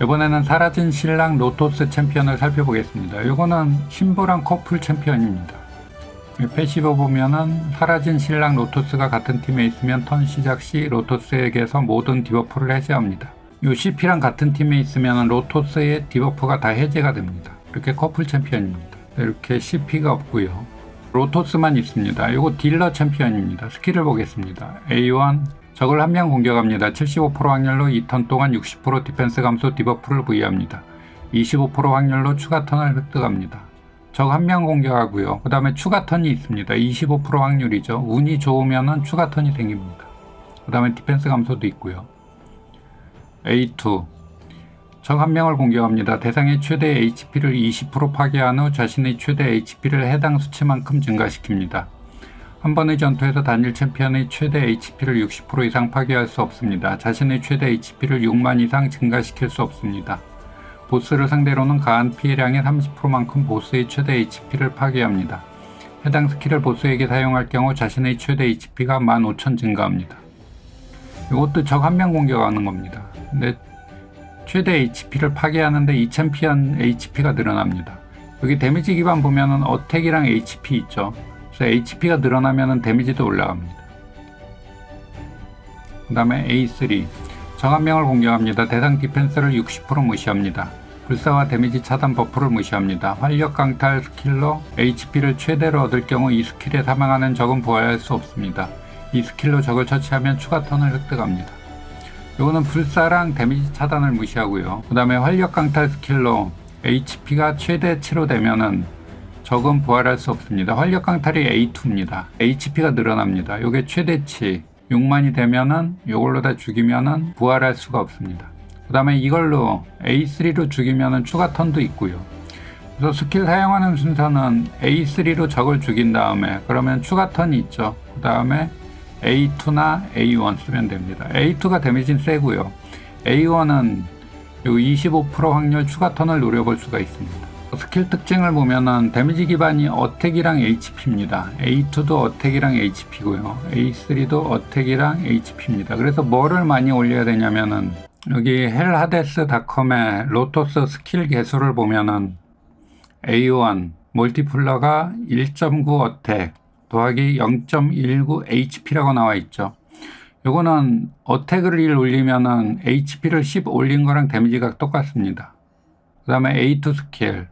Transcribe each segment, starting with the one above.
이번에는 사라진 신랑 로토스 챔피언을 살펴보겠습니다. 이거는 신부랑 커플 챔피언입니다. 이 패시브 보면은 사라진 신랑 로토스가 같은 팀에 있으면 턴 시작 시 로토스에게서 모든 디버프를 해제합니다. 이 CP랑 같은 팀에 있으면 로토스의 디버프가 다 해제가 됩니다. 이렇게 커플 챔피언입니다. 이렇게 CP가 없고요. 로토스만 있습니다. 이거 딜러 챔피언입니다. 스킬을 보겠습니다. A1 적을 한 명 공격합니다. 75% 확률로 2턴 동안 60% 디펜스 감소 디버프를 부여합니다. 25% 확률로 추가 턴을 획득합니다. 적 한 명 공격하고요. 그 다음에 추가 턴이 있습니다. 25% 확률이죠. 운이 좋으면은 추가 턴이 생깁니다. 그 다음에 디펜스 감소도 있고요. A2 적 한 명을 공격합니다. 대상의 최대 HP를 20% 파괴한 후 자신의 최대 HP를 해당 수치만큼 증가시킵니다. 한 번의 전투에서 단일 챔피언의 최대 HP를 60% 이상 파괴할 수 없습니다. 자신의 최대 HP를 6만 이상 증가시킬 수 없습니다. 보스를 상대로는 가한 피해량의 30%만큼 보스의 최대 HP를 파괴합니다. 해당 스킬을 보스에게 사용할 경우 자신의 최대 HP가 15,000 증가합니다. 이것도 적 한 명 공격하는 겁니다. 근데 최대 HP를 파괴하는데 이 챔피언 HP가 늘어납니다. 여기 데미지 기반 보면은 어택이랑 HP 있죠. 그래서 HP가 늘어나면은 데미지도 올라갑니다. 그 다음에 A3 적한 명을 공격합니다. 대상 디펜스를 60% 무시합니다. 불사와 데미지 차단 버프를 무시합니다. 활력 강탈 스킬로 HP를 최대로 얻을 경우 이 스킬에 사망하는 적은 부활할 수 없습니다. 이 스킬로 적을 처치하면 추가 턴을 획득합니다. 요거는 불사랑 데미지 차단을 무시하고요. 그 다음에 활력 강탈 스킬로 HP가 최대치로 되면은 적은 부활할 수 없습니다. 활력 강탈이 A2입니다. HP가 늘어납니다. 요게 최대치 6만이 되면은 요걸로 다 죽이면은 부활할 수가 없습니다. 그 다음에 이걸로 A3로 죽이면은 추가 턴도 있고요. 그래서 스킬 사용하는 순서는 A3로 적을 죽인 다음에 그러면 추가 턴이 있죠. 그 다음에 A2나 A1 쓰면 됩니다. A2가 데미지는 세고요. A1은 25% 확률 추가 턴을 노려볼 수가 있습니다. 스킬 특징을 보면은 데미지 기반이 어택이랑 HP입니다. A2도 어택이랑 HP고요. A3도 어택이랑 HP입니다. 그래서 뭐를 많이 올려야 되냐면은 여기 헬하데스닷컴의 로토스 스킬 개수를 보면은 A1 멀티플러가 1.9 어택 더하기 0.19 HP라고 나와 있죠. 요거는 어택을 1 올리면은 HP를 10 올린 거랑 데미지가 똑같습니다. 그 다음에 A2 스킬.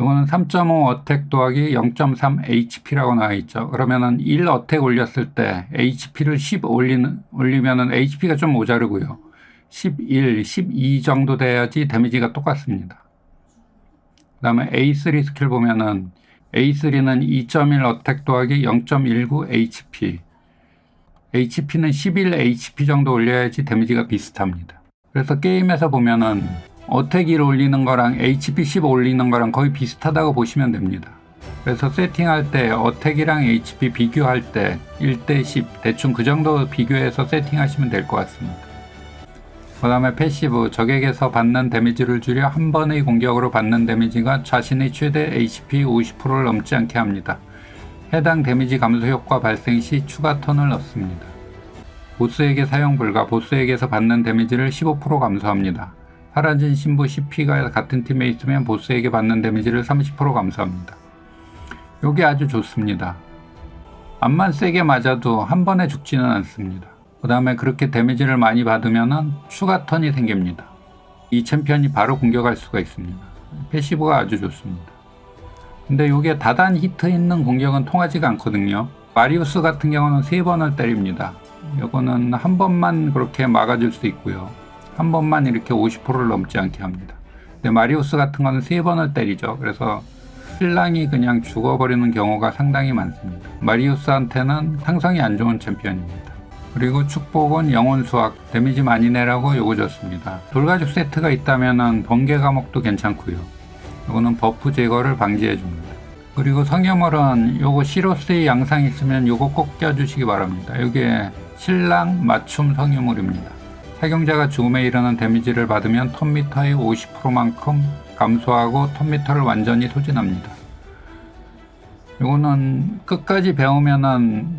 요거는 3.5 어택 더하기 0.3 HP라고 나와 있죠. 그러면은 1 어택 올렸을 때 HP를 10 올리는, 올리면은 HP가 좀 모자르고요. 11, 12 정도 돼야지 데미지가 똑같습니다. 그 다음에 A3 스킬 보면은 A3는 2.1 어택 더하기 0.19 HP. HP는 11 HP 정도 올려야지 데미지가 비슷합니다. 그래서 게임에서 보면은 어택 1 올리는 거랑 HP 10 올리는 거랑 거의 비슷하다고 보시면 됩니다. 그래서 세팅할 때 어택이랑 HP 비교할 때 1대 10 대충 그 정도 비교해서 세팅하시면 될 것 같습니다. 그 다음에 패시브 적에게서 받는 데미지를 줄여 한 번의 공격으로 받는 데미지가 자신의 최대 HP 50%를 넘지 않게 합니다. 해당 데미지 감소 효과 발생 시 추가 턴을 넣습니다. 보스에게 사용 불가 보스에게서 받는 데미지를 15% 감소합니다. 사라진 신부 CP가 같은 팀에 있으면 보스에게 받는 데미지를 30% 감소합니다. 요게 아주 좋습니다. 암만 세게 맞아도 한 번에 죽지는 않습니다. 그 다음에 그렇게 데미지를 많이 받으면 추가 턴이 생깁니다. 이 챔피언이 바로 공격할 수가 있습니다. 패시브가 아주 좋습니다. 근데 이게 다단 히트 있는 공격은 통하지가 않거든요. 마리우스 같은 경우는 세 번을 때립니다. 이거는 한 번만 그렇게 막아줄 수 있고요. 한 번만 이렇게 50%를 넘지 않게 합니다. 근데 마리우스 같은 거는 세 번을 때리죠. 그래서 신랑이 그냥 죽어버리는 경우가 상당히 많습니다. 마리우스한테는 상상이 안 좋은 챔피언입니다. 그리고 축복은 영혼 수학 데미지 많이 내라고 요거 줬습니다. 돌가죽 세트가 있다면 번개 감옥도 괜찮고요. 요거는 버프 제거를 방지해 줍니다. 그리고 성형물은 요거 시로스의 양상 있으면 요거 꼭 껴주시기 바랍니다. 요게 신랑 맞춤 성형물입니다. 사용자가 죽음에 이르는 데미지를 받으면 턴미터의 50%만큼 감소하고 턴미터를 완전히 소진합니다. 요거는 끝까지 배우면은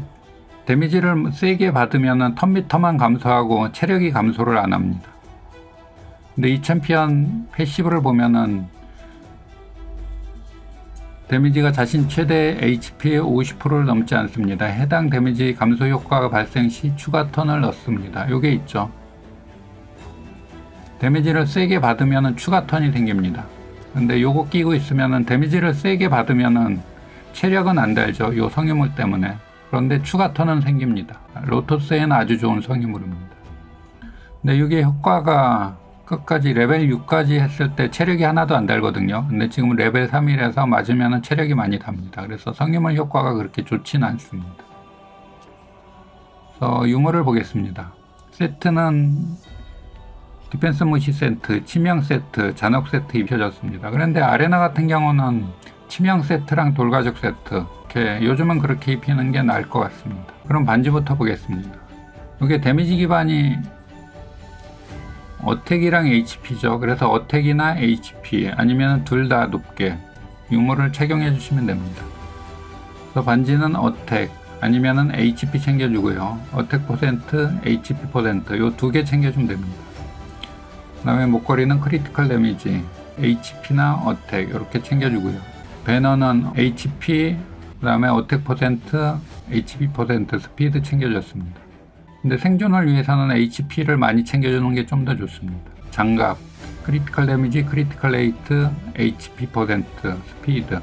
데미지를 세게 받으면 턴미터만 감소하고 체력이 감소를 안 합니다. 근데 이 챔피언 패시브를 보면은 데미지가 자신 최대 HP의 50%를 넘지 않습니다. 해당 데미지 감소 효과가 발생 시 추가 턴을 넣습니다. 요게 있죠. 데미지를 세게 받으면 추가 턴이 생깁니다. 근데 요거 끼고 있으면은 데미지를 세게 받으면은 체력은 안 달죠. 요 성유물 때문에. 그런데 추가 턴은 생깁니다. 로토스에는 아주 좋은 성유물입니다. 근데 이게 효과가 끝까지 레벨 6까지 했을 때 체력이 하나도 안 달거든요. 근데 지금 레벨 3이라서 맞으면 체력이 많이 답니다. 그래서 성유물 효과가 그렇게 좋지는 않습니다. 그래서 유물을 보겠습니다. 세트는 디펜스 무시 세트, 치명 세트, 잔혹 세트 입혀졌습니다. 그런데 아레나 같은 경우는 치명 세트랑 돌가죽 세트 이렇게 요즘은 그렇게 입히는 게 나을 것 같습니다. 그럼 반지부터 보겠습니다. 이게 데미지 기반이 어택이랑 HP죠. 그래서 어택이나 HP 아니면 둘 다 높게 유물을 착용해 주시면 됩니다. 그래서 반지는 어택 아니면은 HP 챙겨주고요. 어택 퍼센트, HP 퍼센트 요 두 개 챙겨주면 됩니다. 그 다음에 목걸이는 크리티컬 데미지, HP나 어택 이렇게 챙겨주고요. 배너는 HP, 그 다음에 어택 퍼센트, HP 퍼센트, 스피드 챙겨줬습니다. 근데 생존을 위해서는 HP를 많이 챙겨주는 게 좀 더 좋습니다. 장갑, 크리티컬 데미지, 크리티컬 레이트, HP 퍼센트, 스피드.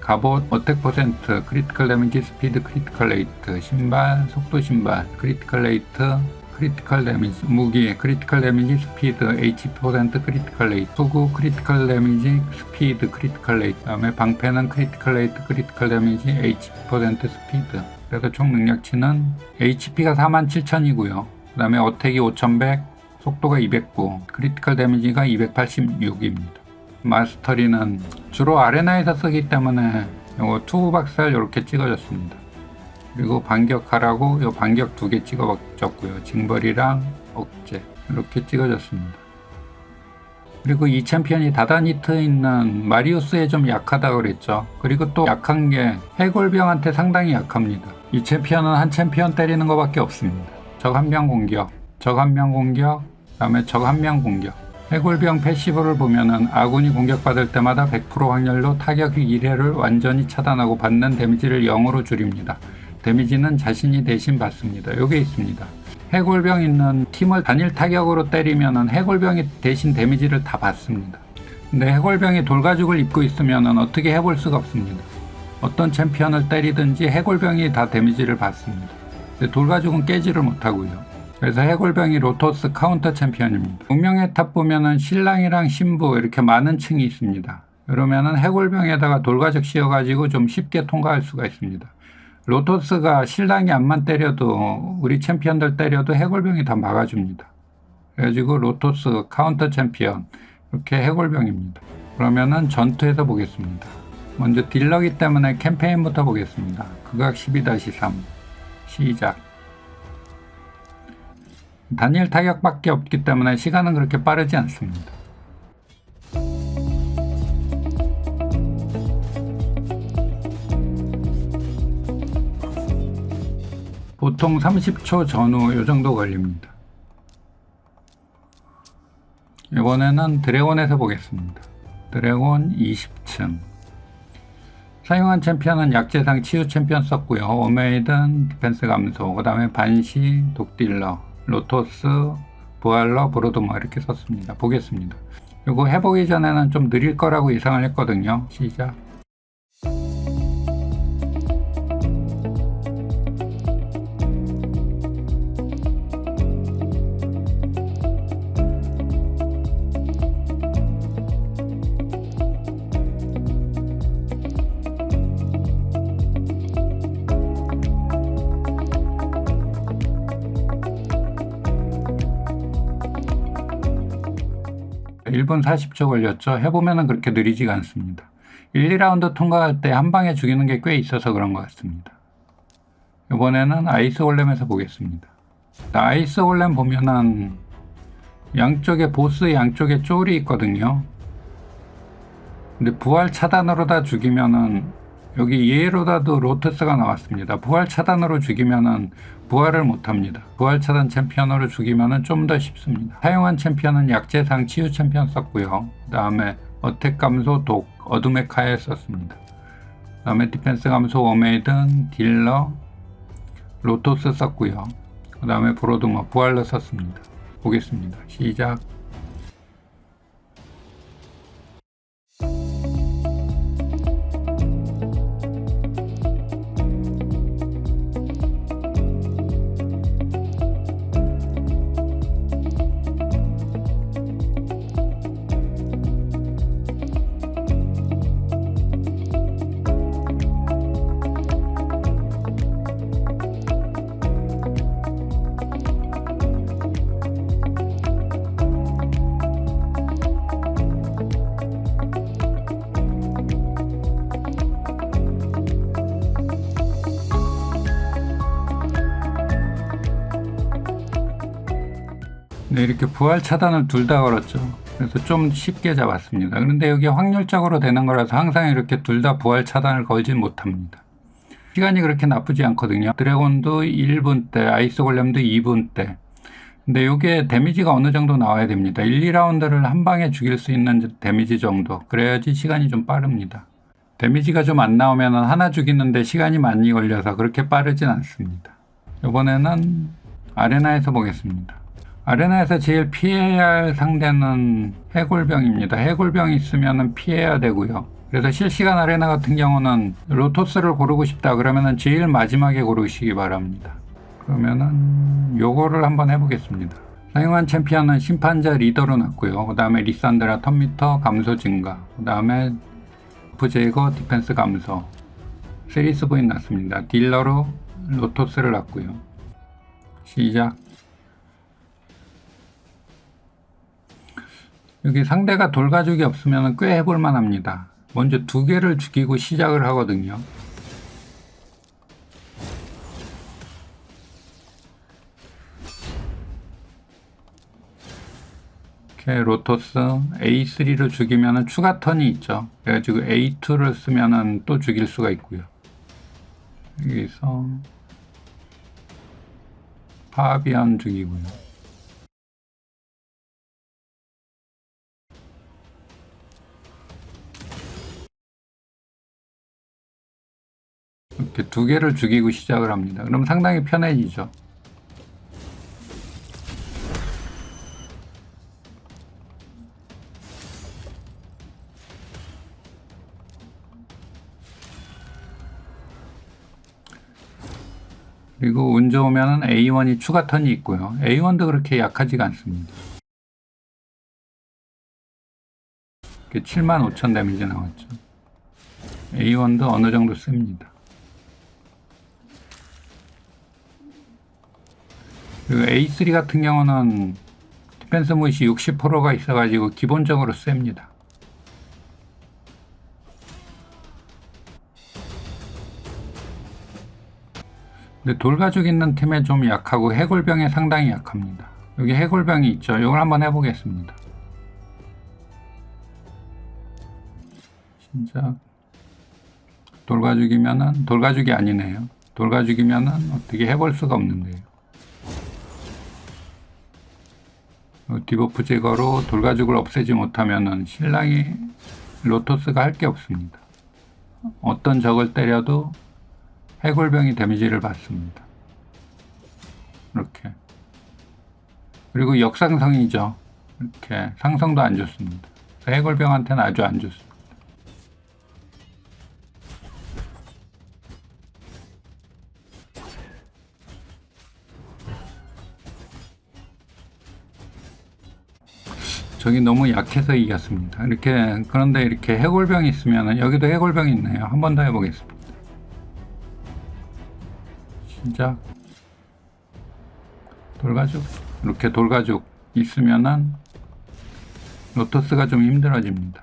갑옷, 어택 퍼센트, 크리티컬 데미지, 스피드, 크리티컬 레이트. 신발, 속도 신발, 크리티컬 레이트, 크리티컬 데미지. 무기, 크리티컬 데미지, 스피드, HP 퍼센트, 크리티컬 레이트. 소구, 크리티컬 데미지, 스피드, 크리티컬 레이트. 다음에 방패는 크리티컬 레이트, 크리티컬 데미지, HP 퍼센트, 스피드. 그래서 총 능력치는 HP가 47,000이고요. 그 다음에 어택이 5100, 속도가 209, 크리티컬 데미지가 286입니다. 마스터리는 주로 아레나에서 쓰기 때문에 요거 투구 박살 이렇게 찍어줬습니다. 그리고 반격하라고 요 반격 두 개 찍어줬고요. 징벌이랑 억제 이렇게 찍어줬습니다. 그리고 이 챔피언이 다다니트 있는 마리우스에 좀 약하다 그랬죠. 그리고 또 약한 게 해골병한테 상당히 약합니다. 이 챔피언은 한 챔피언 때리는 것밖에 없습니다. 적 한 명 공격, 적 한 명 공격, 다음에 적 한 명 공격. 해골병 패시브를 보면은 아군이 공격받을 때마다 100% 확률로 타격 1회를 완전히 차단하고 받는 데미지를 0으로 줄입니다. 데미지는 자신이 대신 받습니다. 요게 있습니다. 해골병 있는 팀을 단일 타격으로 때리면은 해골병이 대신 데미지를 다 받습니다. 근데 해골병이 돌가죽을 입고 있으면은 어떻게 해볼 수가 없습니다. 어떤 챔피언을 때리든지 해골병이 다 데미지를 받습니다. 돌가죽은 깨지를 못하고요. 그래서 해골병이 로토스 카운터 챔피언입니다. 운명의 탑 보면은 신랑이랑 신부 이렇게 많은 층이 있습니다. 그러면은 해골병에다가 돌가죽 씌워가지고 좀 쉽게 통과할 수가 있습니다. 로토스가 신랑이 안만 때려도 우리 챔피언들 때려도 해골병이 다 막아줍니다. 그래가지고 로토스 카운터 챔피언 이렇게 해골병입니다. 그러면은 전투에서 보겠습니다. 먼저 딜러기 때문에 캠페인부터 보겠습니다. 극악 12-3 시작. 단일 타격밖에 없기 때문에 시간은 그렇게 빠르지 않습니다. 보통 30초 전후 요 정도 걸립니다. 이번에는 드래곤에서 보겠습니다. 드래곤 20층. 사용한 챔피언은 약재상 치유 챔피언 썼고요. 오메이든 디펜스 감소, 그 다음에 반시, 독딜러, 로토스, 부알러, 브로드머 이렇게 썼습니다. 보겠습니다. 이거 해보기 전에는 좀 느릴 거라고 예상을 했거든요. 시작. 일분 40초 걸렸죠. 해보면 그렇게 느리지가 않습니다. 1, 2라운드 통과할 때 한 방에 죽이는 게 꽤 있어서 그런 것 같습니다. 이번에는 아이스 골렘에서 보겠습니다. 자, 아이스 골렘 보면은 양쪽에 보스 양쪽에 쫄이 있거든요. 근데 부활 차단으로 다 죽이면은 여기 이에로다도 로터스가 나왔습니다. 부활 차단으로 죽이면은 부활을 못합니다. 부활 차단 챔피언으로 죽이면은 좀 더 쉽습니다. 사용한 챔피언은 약재상 치유 챔피언 썼고요. 그 다음에 어택 감소 독 어둠의 카에 썼습니다. 그 다음에 디펜스 감소 워메이든 딜러 로토스 썼고요. 그 다음에 브로드머 부활로 썼습니다. 보겠습니다. 시작. 네, 이렇게 부활 차단을 둘 다 걸었죠. 그래서 좀 쉽게 잡았습니다. 그런데 여기 확률적으로 되는 거라서 항상 이렇게 둘 다 부활 차단을 걸진 못합니다. 시간이 그렇게 나쁘지 않거든요. 드래곤도 1분 때, 아이스 골렘도 2분 때. 근데 이게 데미지가 어느 정도 나와야 됩니다. 1, 2라운드를 한 방에 죽일 수 있는 데미지 정도. 그래야지 시간이 좀 빠릅니다. 데미지가 좀 안 나오면 하나 죽이는데 시간이 많이 걸려서 그렇게 빠르진 않습니다. 이번에는 아레나에서 보겠습니다. 아레나에서 제일 피해야 할 상대는 해골병입니다. 해골병이 있으면 피해야 되고요. 그래서 실시간 아레나 같은 경우는 로토스를 고르고 싶다 그러면은 제일 마지막에 고르시기 바랍니다. 그러면은 요거를 한번 해보겠습니다. 사용한 챔피언은 심판자 리더로 놨고요. 그 다음에 리산드라 턴미터 감소 증가. 그 다음에 프 제거 디펜스 감소. 세리스 부인 놨습니다. 딜러로 로토스를 놨고요. 시작. 여기 상대가 돌가죽이 없으면 꽤 해볼만 합니다. 먼저 두 개를 죽이고 시작을 하거든요. 이렇게 로토스 A3로 죽이면 추가 턴이 있죠. 그래가지고 A2를 쓰면 또 죽일 수가 있고요. 여기서 파비안 죽이고요. 이렇게 두 개를 죽이고 시작을 합니다. 그럼 상당히 편해지죠. 그리고 운 좋으면 A1이 추가 턴이 있고요. A1도 그렇게 약하지가 않습니다. 7만 5천 데미지 나왔죠. A1도 어느 정도 씁니다. 그리고 A3 같은 경우는 디펜스 무시 60%가 있어가지고 기본적으로 셉니다. 근데 돌가죽 있는 팀에 좀 약하고 해골병에 상당히 약합니다. 여기 해골병이 있죠. 이걸 한번 해보겠습니다. 진짜 돌가죽이면은 돌가죽이 아니네요. 돌가죽이면은 어떻게 해볼 수가 없는데요. 디버프 제거로 돌가죽을 없애지 못하면은 신랑이 로토스가 할 게 없습니다. 어떤 적을 때려도 해골병이 데미지를 받습니다. 이렇게. 그리고 역상성이죠. 이렇게 상성도 안 좋습니다. 해골병한테는 아주 안 좋습니다. 저기 너무 약해서 이겼습니다. 이렇게 그런데 이렇게 해골병이 있으면 여기도 해골병이 있네요. 한 번 더 해보겠습니다. 시작. 돌가죽 이렇게 돌가죽 있으면은 로터스가 좀 힘들어집니다.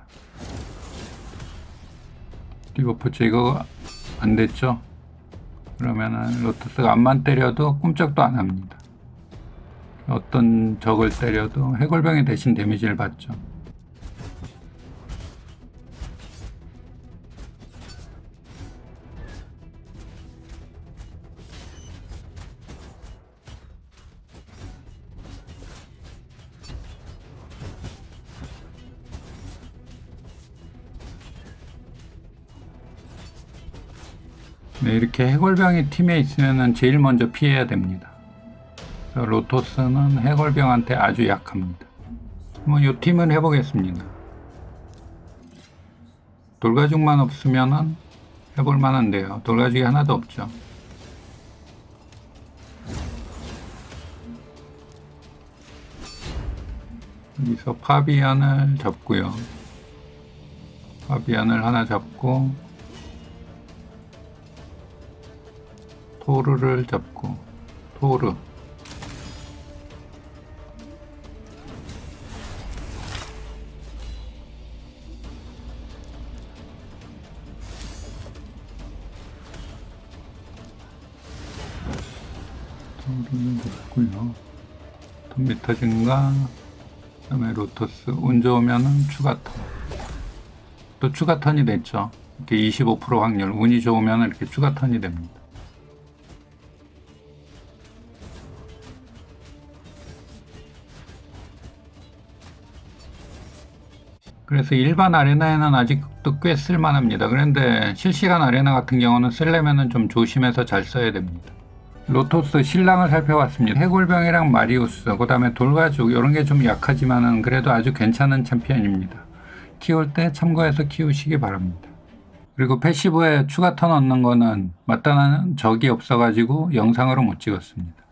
디버프 제거 안 됐죠? 그러면은 로터스가 앞만 때려도 꿈쩍도 안 합니다. 어떤 적을 때려도 해골병이 대신 데미지를 받죠. 네, 이렇게 해골병이 팀에 있으면 제일 먼저 피해야 됩니다. 로토스는 해골병한테 아주 약합니다. 한번 이 팀을 해보겠습니다. 돌가죽만 없으면은 해볼 만 한데요. 돌가죽이 하나도 없죠. 여기서 파비안을 잡고요. 파비안을 하나 잡고 토르를 잡고 토르 토르를 잡고요. 컴퓨터 증가 그다음에 로터스 운 좋으면은 추가 턴. 또 추가 턴이 됐죠. 이렇게 25% 확률 운이 좋으면 이렇게 추가 턴이 됩니다. 그래서 일반 아레나에는 아직도 꽤 쓸만합니다. 그런데 실시간 아레나 같은 경우는 쓰려면 좀 조심해서 잘 써야 됩니다. 로토스 신랑을 살펴봤습니다. 해골병이랑 마리우스, 그 다음에 돌가죽 이런 게 좀 약하지만은 그래도 아주 괜찮은 챔피언입니다. 키울 때 참고해서 키우시기 바랍니다. 그리고 패시브에 추가 턴 얻는 거는 마땅한 적이 없어가지고 영상으로 못 찍었습니다.